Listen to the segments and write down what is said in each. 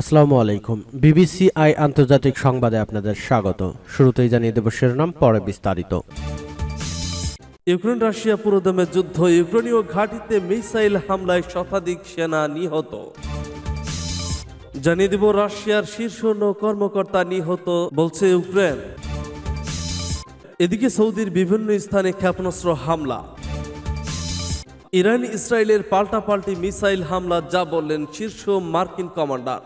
আসসালামু আলাইকুম। BBC I আন্তর্জাতিক সংবাদে আপনাদের স্বাগত। শুরুতেই জানিয়ে দেব শিরোনাম, পরে বিস্তারিত। ইউক্রেন রাশিয়া পুরোদমে যুদ্ধ, ইউক্রেনীয় ঘাঁটিতে মিসাইল হামলায় শতাধিক সেনা নিহত। জানিয়ে দিব রাশিয়ার শীর্ষ নৌ কর্মকর্তা নিহত বলছে ইউক্রেন। এদিকে সৌদির বিভিন্ন স্থানে ক্ষেপণাস্ত্র হামলা। ইরান ইসরায়েলের পাল্টাপাল্টি মিসাইল হামলা, যা বললেন শীর্ষ মার্কিন কমান্ডার।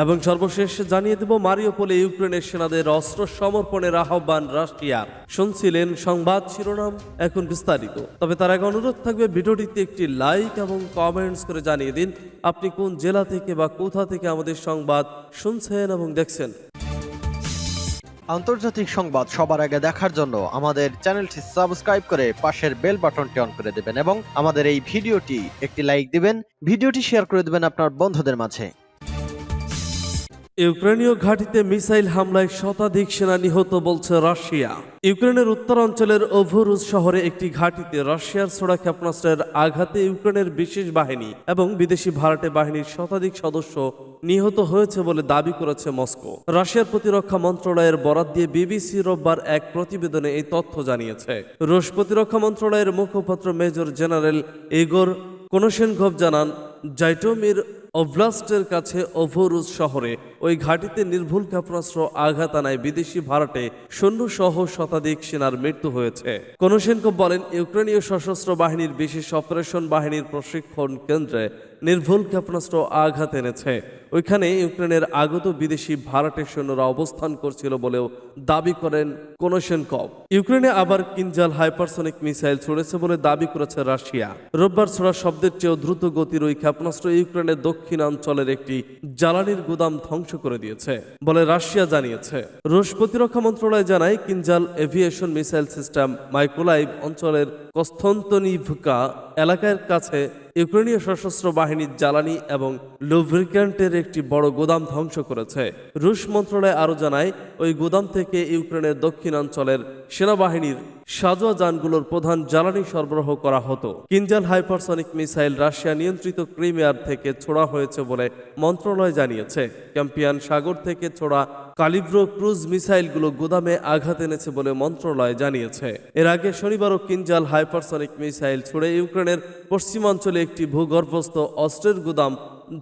এবং সর্বশেষ জানিয়ে দেব, মারিওপোলে ইউক্রেনের সেনাদের অস্ত্র সমর্পণের আহ্বান রাশিয়ার শুনছিলেন সংবাদ শিরোনাম এখন বিস্তারিত। তবে তার আগে অনুরোধ থাকবে, ভিডিওটিতে একটি লাইক এবং কমেন্টস করে জানিয়ে দিন, আপনি কোন জেলা থেকে বা কোথা থেকে আমাদের সংবাদ শুনছেন এবং দেখছেন। আন্তর্জাতিক সংবাদ সবার আগে দেখার জন্য আমাদের চ্যানেলটি সাবস্ক্রাইব করে পাশের বেল বাটনটি অন করে দেবেন এবং আমাদের এই ভিডিওটি একটি লাইক দিবেন, ভিডিওটি শেয়ার করে দেবেন আপনার বন্ধুদের মাঝে। ইউক্রেনীয় ঘাঁটিতে মিসাইল হামলায় শতাধিক সেনা নিহত বলছে রাশিয়া। ইউক্রেনের উত্তরাঞ্চলের ওভরুজ শহরে একটি ঘাঁটিতে রাশিয়ার ছোড়া ক্ষেপণাস্ত্রের আঘাতে ইউক্রেনের বিশেষ বাহিনী এবং বিদেশি ভাড়াটে বাহিনীর শতাধিক সদস্য নিহত হয়েছে বলে দাবি করেছে মস্কো। রাশিয়ার প্রতিরক্ষা মন্ত্রণালয়ের বরাত দিয়ে বিবিসি রোববার এক প্রতিবেদনে এই তথ্য জানিয়েছে। রুশ প্রতিরক্ষা মন্ত্রণালয়ের মুখপাত্র মেজর জেনারেল ইগোর কোনোশেনকভ জানান জাইটোমির অভ্লাস্টের কাছে ওভরুজ শহরে, ওই ঘাটিতে নির্ভুল ক্ষেপণাস্ত্র আঘাত আনায় বিদেশি ভাড়াটে সহ শতাধিক সেনার মৃত্যু হয়েছে। কোনোশেনকভ বলেন, ইউক্রেনীয় সশস্ত্র বাহিনীর বিশেষ অপারেশন বাহিনীর প্রশিক্ষণ কেন্দ্রে নির্ভুল ক্ষেপণাস্ত্র আঘাত এনেছে। ওইখানে ইউক্রেনের আগত বিদেশি ভাড়াটে সৈন্যরা অবস্থান করছিল বলেও দাবি করেন কোনোশেনকভ। ইউক্রেনে আবার কিনজাল হাইপারসনিক মিসাইল ছড়েছে বলে দাবি করেছে রাশিয়া। রোববার ছোড়া শব্দের চেয়েও দ্রুত গতির ওই ক্ষেপণাস্ত্র ইউক্রেনের দক্ষিণাঞ্চলের একটি জ্বালানির গুদাম ধ্বংস করে দিয়েছে বলে রাশিয়া জানিয়েছে। রুশ প্রতিরক্ষা মন্ত্রণালয় জানায় Kinzhal aviation missile system Mykolaiv অঞ্চলের কস্থন্তনিভকা এলাকার কাছে ইউক্রেনীয় সশস্ত্র বাহিনীর জ্বালানি এবং লুব্রিক্যান্টের একটি বড় গোদাম ধ্বংস করেছে। রুশ মন্ত্রণালয় আরও জানায়, ওই গোদাম থেকে ইউক্রেনের দক্ষিণাঞ্চলের সেনাবাহিনীর সাজোয়া যানগুলোর প্রধান জ্বালানি সরবরাহ করা হতো। কিনজাল হাইপারসনিক মিসাইল রাশিয়া নিয়ন্ত্রিত ক্রিমিয়ার থেকে ছোড়া হয়েছে বলে মন্ত্রণালয় জানিয়েছে। ক্যাম্পিয়ান সাগর থেকে ছোড়া কালিব্রো ক্রুজ মিসাইলগুলো গুদামে আঘাত এনেছে বলে মন্ত্রণালয় জানিয়েছে। এর আগে শনিবারও কিনজাল হাইপারসনিক মিসাইল ছুড়ে ইউক্রেনের পশ্চিমাঞ্চলে একটি ভূগর্ভস্থ অস্ত্রের গুদাম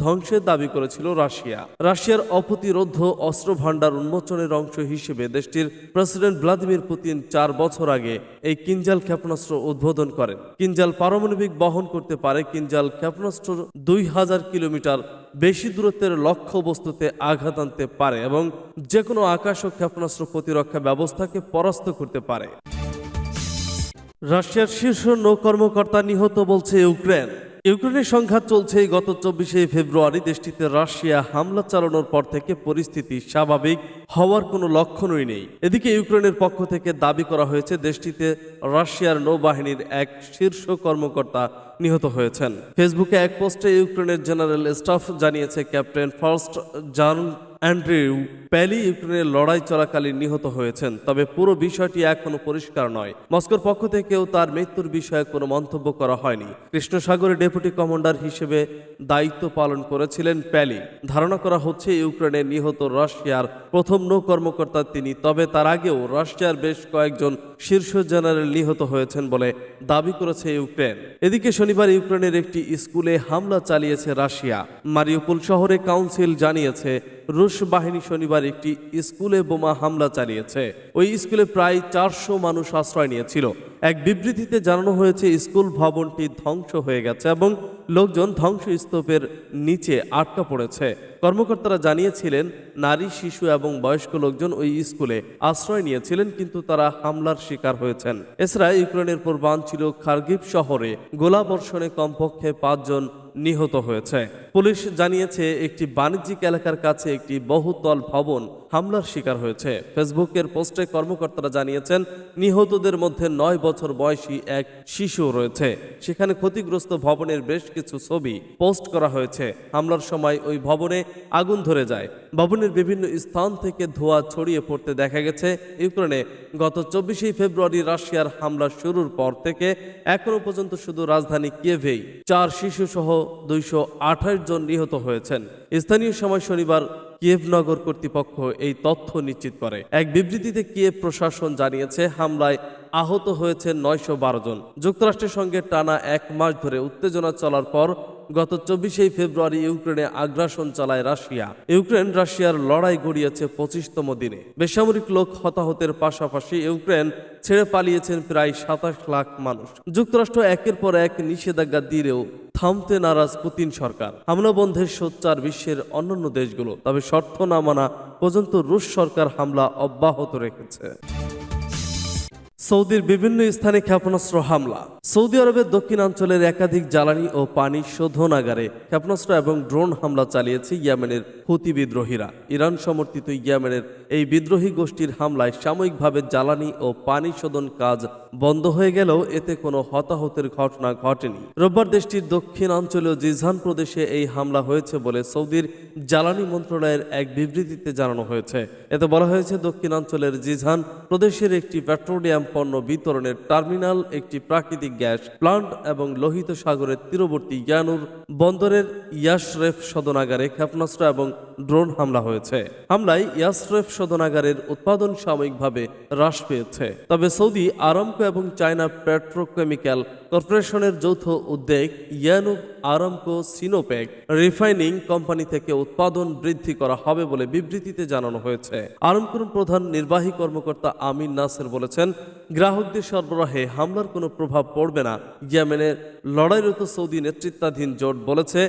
ধ্বংসের দাবি করেছিল রাশিয়া। রাশিয়ার অপ্রতিরোধ অস্ত্র ভাণ্ডার উন্মোচনের অংশ হিসেবে দেশটির প্রেসিডেন্ট ভ্লাদিমির পুতিন চার বছর আগে এই কিনজাল ক্ষেপণাস্ত্র উদ্বোধন করেন। কিঞ্জাল পারমাণবিক বহন করতে পারে, কিনজাল ক্ষেপণাস্ত্র দুই হাজার কিলোমিটার বেশি দূরত্বের লক্ষ্য বস্তুতে আঘাত আনতে পারে এবং যে কোনো আকাশ ও ক্ষেপণাস্ত্র প্রতিরক্ষা ব্যবস্থাকে পরাস্ত করতে পারে। রাশিয়ার শীর্ষ নৌ কর্মকর্তা নিহত বলছে ইউক্রেন। ইউক্রেনের সংঘাত চলছে গত চব্বিশে ফেব্রুয়ারি। দেশটিতে রাশিয়া হামলা চালানোর পর থেকে পরিস্থিতি স্বাভাবিক। হওয়ার কোনো লক্ষণই নেই। এদিকে ইউক্রেনের পক্ষ থেকে দাবি করা হয়েছে, দেশটিতে রাশিয়ার নৌবাহিনীর এক শীর্ষ কর্মকর্তা নিহত হয়েছেন। ফেসবুকে এক পোস্টে ইউক্রেনের জেনারেল স্টাফ জানিয়েছে, captain first John Andrew Paley ইউক্রেনের লড়াই চলাকালীন নিহত হয়েছেন, তবে পুরো বিষয়টি এখনও পরিষ্কার নয়। মস্কোর পক্ষ থেকেও তার মৃত্যুর বিষয়ে কোনো মন্তব্য করা হয়নি। কৃষ্ণসাগরে ডেপুটি কমান্ডার হিসেবে দায়িত্ব পালন করেছিলেন প্যালি। ধারণা করা হচ্ছে, ইউক্রেনে নিহত রাশিয়ার প্রথম নৌ কর্মকর্তা তিনি, তবে তার আগেও রাশিয়ার বেশ কয়েকজন শীর্ষ জেনারেল নিহত হয়েছেন বলে দাবি করেছে ইউক্রেন। এদিকে শনিবার ইউক্রেনের একটি স্কুলে হামলা চালিয়েছে রাশিয়া। মারিউপুল শহরে কাউন্সিল জানিয়েছে, রুশ বাহিনী শনিবার একটি স্কুলে বোমা হামলা চালিয়েছে। ওই স্কুলে প্রায় চারশো মানুষ আশ্রয় নিয়েছিল। এক বিবৃতিতে জানানো হয়েছে, স্কুল ভবনটি ধ্বংস হয়ে গেছে এবং লোকজন ধ্বংসস্তূপের নিচে আটকা পড়েছে। কর্মকর্তারা জানিয়েছিলেন, নারী, শিশু এবং বয়স্ক লোকজন ওই স্কুলে আশ্রয় নিয়েছিলেন, কিন্তু তারা হামলার শিকার হয়েছেন। এছাড়া ইউক্রেনের পূর্বাঞ্চল খার্গিভ শহরে গোলাবর্ষণে কমপক্ষে পাঁচজন নিহত হয়েছে। পুলিশ জানিয়েছে, একটি বাণিজ্যিক এলাকার কাছে একটি বহুতল ভবন হামলার শিকার হয়েছে। ফেসবুকের পোস্টে কর্মকর্তারা জানিয়েছেন, নিহতদের মধ্যে নয় বছর বয়সী এক শিশু রয়েছে। সেখানে ক্ষতিগ্রস্ত ভবনের বেশ কিছু ছবি পোস্ট করা হয়েছে। হামলার সময় ওই ভবনে আগুন ধরে যায়। ভবনের বিভিন্ন স্থান থেকে ধোঁয়া ছড়িয়ে পড়তে দেখা গেছে। ইউক্রেনে গত চব্বিশে ফেব্রুয়ারি রাশিয়ার হামলা শুরুর পর থেকে এখনও পর্যন্ত শুধু রাজধানী কিয়েভেই চার শিশু সহ দুইশো আঠাশ জন নিহত হয়েছেন। স্থানীয় সময় শনিবার কিয়েভ নগর কর্তৃপক্ষ এই তথ্য নিশ্চিত করে। এক বিবৃতিতে কিয়েভ প্রশাসন জানিয়েছে, হামলায় আহত হয়েছে নয়শো বারো জন। যুক্তরাষ্ট্রের সঙ্গে টানা এক মাস ধরে উত্তেজনা চলার পর গত চব্বিশে ফেব্রুয়ারি ইউক্রেনে আগ্রাসন চালায় রাশিয়া। ইউক্রেন রাশিয়ার লড়াই গড়িয়েছে পঁচিশতম দিনে। বেসামরিক লোক হতাহতের পাশাপাশি ইউক্রেন ছেড়ে পালিয়েছেন প্রায় সাতাশ লাখ মানুষ। যুক্তরাষ্ট্র একের পর এক নিষেধাজ্ঞা দিলেও থামতে নারাজ পুতিন সরকার। হামলা বন্ধের সোচ্চার বিশ্বের অন্যান্য দেশগুলো। তবে শর্ত না মানা পর্যন্ত রুশ সরকার হামলা অব্যাহত রেখেছে। সৌদির বিভিন্ন স্থানে ক্ষেপণাস্ত্র হামলা। সৌদি আরবের দক্ষিণাঞ্চলের একাধিক জ্বালানি ও পানি শোধনাগারে ক্ষেপণাস্ত্র এবং ড্রোন হামলা চালিয়েছে ইয়েমেনের হুতি বিদ্রোহীরা। ইরান সমর্থিত ইয়েমেনের এই বিদ্রোহী গোষ্ঠীর হামলায় সাময়িকভাবে জ্বালানি ও পানি শোধন কাজ বন্ধ হয়ে গেলেও এতে কোনো হতাহতের ঘটনা ঘটেনি। রোববার দেশটির দক্ষিণাঞ্চলীয় জিঝান প্রদেশে এই হামলা হয়েছে বলে সৌদির জ্বালানি মন্ত্রণালয়ের এক বিবৃতিতে জানানো হয়েছে। এতে বলা হয়েছে, দক্ষিণাঞ্চলের জিঝান প্রদেশের একটি পেট্রোলিয়াম পণ্য বিতরণের টার্মিনাল, একটি প্রাকৃতিক গ্যাস প্লান্ট এবং লোহিত সাগরের তীরবর্তী ইয়ানুর বন্দরের ইয়াশরেফ সদনাগারে ক্ষেপণাস্ত্র এবং ড্রোন হামলা হয়েছে। হামলায় ইয়াসরেফ সদনাগারের উৎপাদন সাময়িকভাবে হ্রাস পেয়েছে। তবে সৌদি আরামকো এবং চায়না পেট্রোকেমিক্যাল কর্পোরেশনের যৌথ উদ্যোগ Yanbu Aramco Sinopec refining company থেকে উৎপাদন বৃদ্ধি করা হবে বলে বিবৃতিতে জানানো হয়েছে। আরামকোর প্রধান নির্বাহী কর্মকর্তা আমিন নাসের বলেছেন, গ্রাহকদের সরবরাহে হামলার কোনো প্রভাব পড়বে না। ইয়েমেনের লড়াইরত সৌদি নেতৃত্বাধীন জোট বলেছে,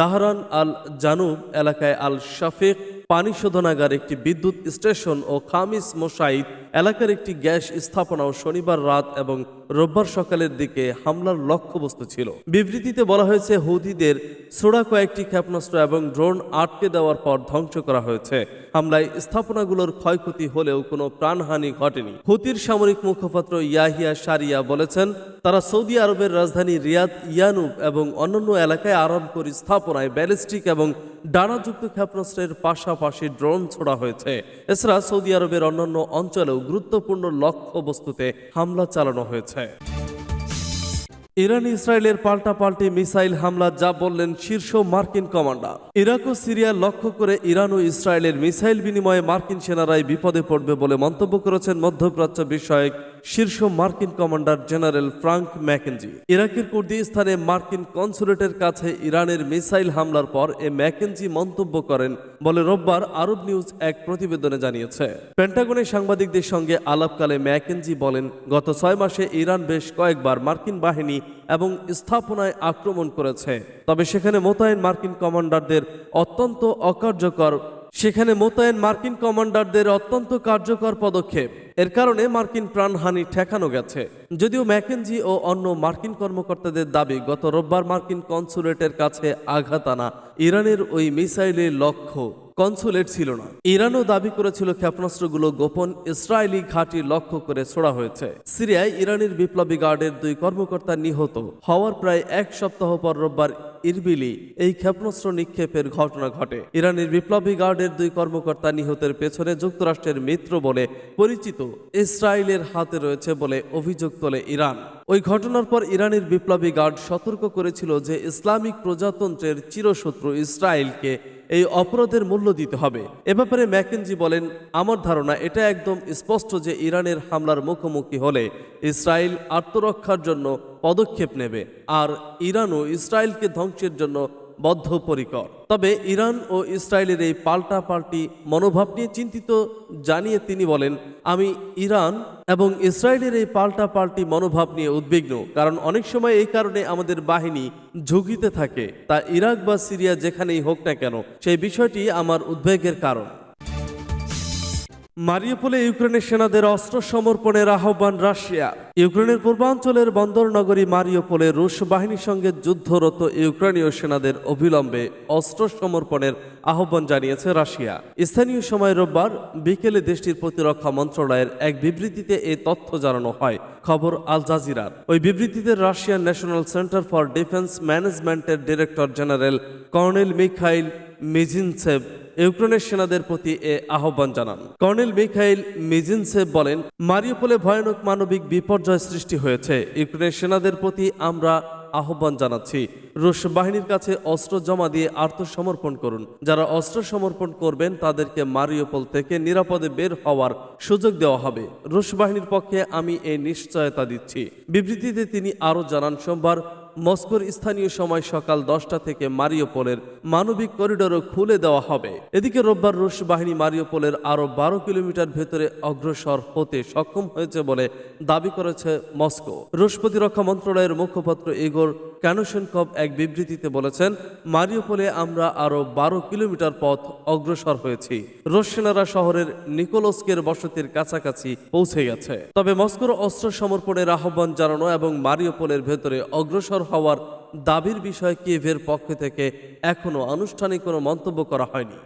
দাহরান আল জানুব এলাকায় আল শাফিক পানি শোধনাগার একটি বিদ্যুৎ স্টেশন ও খামিস মোসাইদ এলাকার একটি গ্যাস স্থাপনাও শনিবার রাত এবং রোববার সকালের দিকে হামলার লক্ষ্যবস্তু ছিল। বিবৃতিতে বলা হয়েছে, হুদিদের ছোড়া কয়েকটি ক্ষেপণাস্ত্র এবং ড্রোন আটকে দেওয়ার পর ধ্বংস করা হয়েছে। হামলায় স্থাপনাগুলোর ক্ষয়ক্ষতি হলেও কোনো প্রাণহানি ঘটেনি। হুতির সামরিক মুখপাত্র ইয়াহিয়া সারিয়া বলেছেন, তারা সৌদি আরবের রাজধানী রিয়াদ ইয়ানুব এবং অন্যান্য এলাকায় আরবকর স্থাপনায় ব্যালিস্টিক এবং ডানাযুক্ত ক্ষেপণাস্ত্রের পাশাপাশি ড্রোন ছোড়া হয়েছে। এছাড়া সৌদি আরবের অন্যান্য অঞ্চলেও গুরুত্বপূর্ণ লক্ষ্যবস্তুতে হামলা চালানো হয়েছে। ইরান ইসরায়েলের পাল্টাপাল্টি মিসাইল হামলা, যা বললেন শীর্ষ মার্কিন কমান্ডার। ইরাক ও সিরিয়া লক্ষ্য করে ইরান ও ইসরায়েলের মিসাইল বিনিময়ে মার্কিন সেনারাই বিপদে পড়বে বলে মন্তব্য করেছেন মধ্যপ্রাচ্য বিষয়ক শীর্ষ মার্কিন কমান্ডার জেনারেল ফ্রাঙ্ক ম্যাকেনজি। ইরাকের কুর্দিস্তানে মার্কিন কনসুলেটের কাছে ইরানের মিসাইল হামলার পর এ ম্যাকেনজি মন্তব্য করেন বলে রোববার আরব নিউজ এক প্রতিবেদনে জানিয়েছে। পেন্টাগনের সাংবাদিকদের সঙ্গে আলাপকালে ম্যাকেনজি বলেন, গত ছয় মাসে ইরান বেশ কয়েকবার মার্কিন বাহিনী এবং স্থাপনায় আক্রমণ করেছে। তবে সেখানে মোতায়েন মার্কিন কমান্ডারদের অত্যন্ত অকার্যকর সেখানে মোতায়েন মার্কিন কমান্ডারদের অত্যন্ত কার্যকর পদক্ষেপ। এর কারণে মার্কিন প্রাণহানি ঠেকানো গেছে। যদিও ম্যাকেনজি ও অন্য মার্কিন কর্মকর্তাদের দাবি, গত রোববার মার্কিন কনসুলেটের কাছে আঘাত আনা ইরানের ওই মিসাইলের লক্ষ্য। কনসুলেট ছিল না। ইরানও দাবি করেছিল ক্ষেপণাস্ত্রগুলো গোপন ইসরায়েলি ঘাঁটি লক্ষ্য করে ছোড়া হয়েছে। সিরিয়ায় ইরানের বিপ্লবী গার্ডের দুই কর্মকর্তা নিহত। হওয়ার প্রায় এক সপ্তাহ পর রোববার ইরবিলি এই ক্ষেপণাস্ত্র নিক্ষেপের ঘটনা ঘটে। ইরানের বিপ্লবী গার্ডের দুই কর্মকর্তা নিহতের পেছনে যুক্তরাষ্ট্রের মিত্র বলে পরিচিত ইসরায়েলের হাতে রয়েছে বলে অভিযোগ তোলে ইরান। ওই ঘটনার পর ইরানের বিপ্লবী গার্ড সতর্ক করেছিল যে ইসলামিক প্রজাতন্ত্রের চিরশত্রু ইসরায়েলকে এই অপরাধের মূল্য দিতে হবে। এ ব্যাপারে ম্যাকেনজি বলেন, আমার ধারণা এটা একদম স্পষ্ট যে ইরানের হামলার মুখোমুখি হলে ইসরায়েল আত্মরক্ষার জন্য পদক্ষেপ নেবে, আর ইরানও ইসরায়েলকে ধ্বংসের জন্য বদ্ধপরিকর। তবে ইরান ও ইসরায়েলের এই পাল্টা পাল্টি মনোভাব নিয়ে চিন্তিত জানিয়ে তিনি বলেন, আমি ইরান এবং ইসরায়েলের এই পাল্টা পাল্টি মনোভাব নিয়ে উদ্বিগ্ন, কারণ অনেক সময় এই কারণে আমাদের বাহিনী ঝুঁকিতে থাকে। তা ইরাক বা সিরিয়া যেখানেই হোক না কেন, সেই বিষয়টি আমার উদ্বেগের কারণ। মারিউপোলে ইউক্রেনের সেনাদের অস্ত্র সমর্পণের আহ্বান রাশিয়া। ইউক্রেনের পূর্বাঞ্চলের বন্দর নগরী মারিওপোলে রুশ বাহিনীর সঙ্গে যুদ্ধরত ইউক্রেনীয় সেনাদের অবিলম্বে অস্ত্র সমর্পণের আহ্বান জানিয়েছে রাশিয়া। স্থানীয় সময় রোববার বিকেলে দেশটির প্রতিরক্ষা মন্ত্রণালয়ের এক বিবৃতিতে এই তথ্য জানানো হয়। খবর আল জাজিরার। ওই বিবৃতিতে Russian national centre for defence ম্যানেজমেন্টের director general colonel Mikhail Mizintsev ইউক্রেনের সেনাদের প্রতি এ আহ্বান জানান। কর্নেল মিখাইল মিজিনসেভ বলেন মারিউপোলে ভয়ানক মানবিক বিপর্যয় সৃষ্টি হয়েছে। ইউক্রেনের সেনাদের প্রতি আমরা আহ্বান জানাচ্ছি। রুশ বাহিনীর কাছে অস্ত্র জমা দিয়ে আত্মসমর্পণ করুন। যারা অস্ত্র সমর্পণ করবেন, তাদেরকে মারিওপোল থেকে নিরাপদে বের হওয়ার সুযোগ দেওয়া হবে। রুশ বাহিনীর পক্ষে আমি এই নিশ্চয়তা দিচ্ছি। বিবৃতিতে তিনি আরও জানান, সোমবার মস্কোর স্থানীয় সময় সকাল দশটা থেকে মারিওপোলের মানবিক করিডোরও খুলে দেওয়া হবে। এদিকে রোববার রুশ বাহিনী মারিওপোলের আরও বারো কিলোমিটার ভেতরে অগ্রসর হতে সক্ষম হয়েছে বলে দাবি করেছে মস্কো। রুশ প্রতিরক্ষা মন্ত্রণালয়ের মুখপাত্র ইগোর ক্যানোশেনকভ এক বিবৃতিতে বলেছেন, মারিওপোলে আমরা আরও বারো কিলোমিটার পথ অগ্রসর হয়েছি। রুশ শহরের নিকোলস্কের বসতির কাছাকাছি পৌঁছে গেছে। তবে মস্কোর অস্ত্র সমর্পণের আহ্বান জানানো এবং মারিওপোলের ভেতরে অগ্রসর হওয়ার দাবির বিষয়ে কিয়েভের পক্ষ থেকে এখনও আনুষ্ঠানিক কোনো মন্তব্য করা হয়নি।